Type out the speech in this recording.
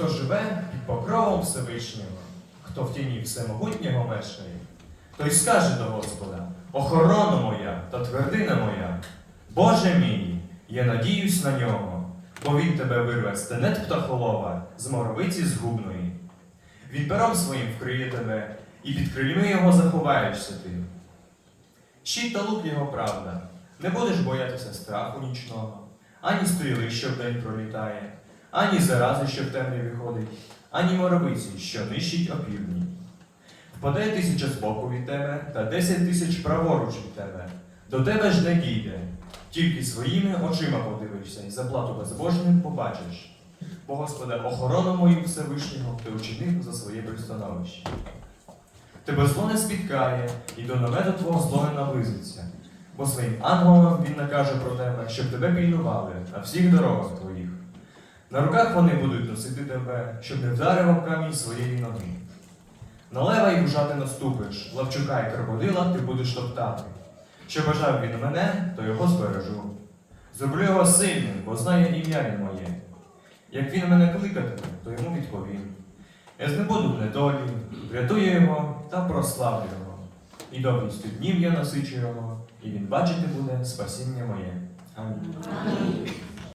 Хто живе під покровом Всевишнього, хто в тіні всемогутнього мешкає, той скаже до Господа: Охорона моя та твердина моя, Боже мій, я надіюсь на нього, бо він тебе вирве з тенет птахолова, з моровиці згубної. Він пером своїм вкриє тебе, і під крильми його заховаєшся ти. Щит та лук його правда, не будеш боятися страху нічного, ані стріли, що вдень пролітає, ані зарази, що в темряві ходить, ані моровиці, що нищить опівдні. Впаде тисяча збоку від тебе, та десять тисяч праворуч від тебе. До тебе ж не дійде, тільки своїми очима подивишся, і заплату безбожним побачиш. Бо, Господи, охорону мою Всевишнього ти учинив за своє пристановище. Тебе зло не спіткає, і до намету твого зло не наблизиться. Бо своїм ангелам він накаже про тебе, щоб тебе пільнували на всіх дорогах. На руках вони будуть носити тебе, щоб не вдарив камінь своєї ноги. На лева й вужати наступиш, лавчука і крокодила ти будеш топтати. Що бажав він мене, то його збережу. Зроблю його сильним, бо знає ім'я він моє. Як він мене кликатиме, то йому відповім. Я знебуду в недолі, врятую його та прославлю його. І доблістю днів я насичу його, і він бачити буде спасіння моє. Амінь.